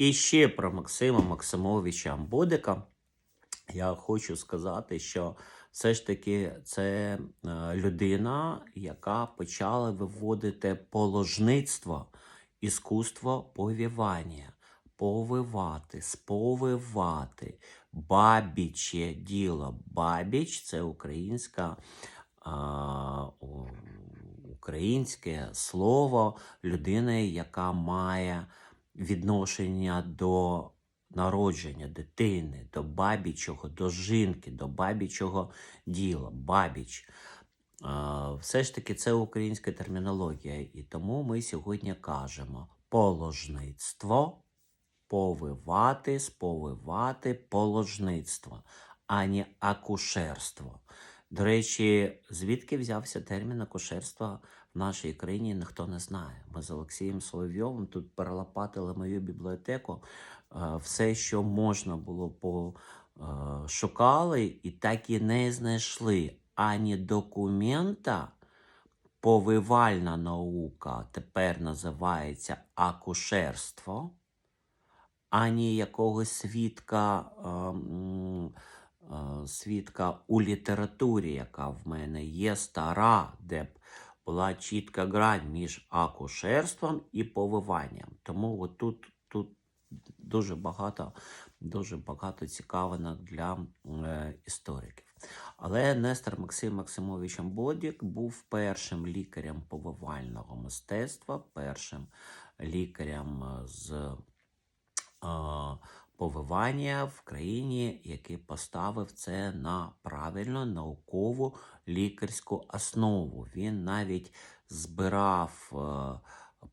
І ще про Максима Максимовича Бодика. Я хочу сказати, що все ж таки це е, людина, яка почала виводити положництво, іскусство повівання, повивати, сповивати, бабіче діло. Бабіч це українська. а, Українське слово людини, яка має відношення до народження дитини, до бабічого, до жінки, до бабічого діла, бабіч. Все ж таки, це українська термінологія, і тому ми сьогодні кажемо положництво, повивати, сповивати положництво, а не акушерство. До речі, звідки взявся термін акушерство в нашій країні, ніхто не знає. Ми з Олексієм Соловйовим тут перелопатили мою бібліотеку. Е, Все, що можна було, пошукали, і так і не знайшли ані документа. Повивальна наука тепер називається акушерство, ані якогось свідка, е, е, свідка у літературі, яка в мене є стара, де б була чітка грань між акушерством і повиванням. Тому от тут, тут дуже багато, дуже багато цікавинок для е, істориків. Але Нестор Максим Максимович Амбодік був першим лікарем повивального мистецтва, першим лікарем з е, повивання в країні, який поставив це на правильну наукову лікарську основу. Він навіть збирав е,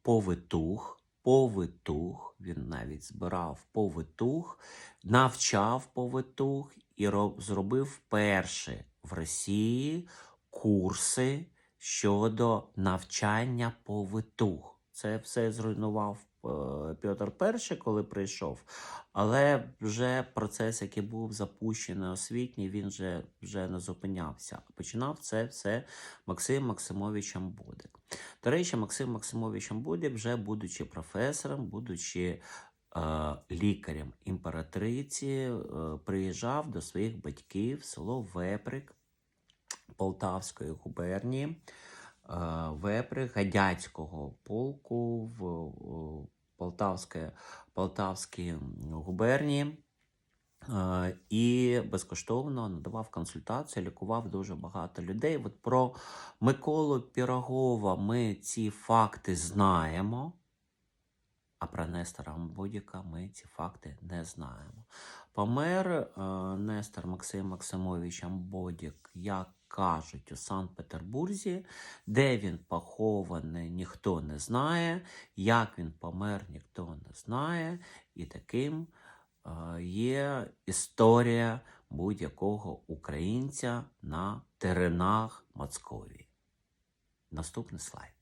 повитух, повитух, він навіть збирав повитух, навчав повитух і зробив перші в Росії курси щодо навчання повитух. Це все зруйнував е, Петр І, коли прийшов. Але вже процес, який був запущений освітній, він вже, вже не зупинявся. Починав це все Максим Максимович Амбудик. До речі, Максим Максимович Амбудик, вже будучи професором, будучи е, лікарем імператриці, е, приїжджав до своїх батьків в село Веприк Полтавської губернії. Е, Веприк Гадяцького полку в е, Полтавське, Полтавській губернії. Е, І безкоштовно надавав консультації, лікував дуже багато людей. От про Миколу Пірогова ми ці факти знаємо, а про Нестора Амбодіка ми ці факти не знаємо. Помер е, Нестор Максим Максимович Амбодік, як кажуть, у Санкт-Петербурзі, де він похований, ніхто не знає, як він помер, ніхто не знає. І таким е, є історія будь-якого українця на теренах Московії. Наступний слайд.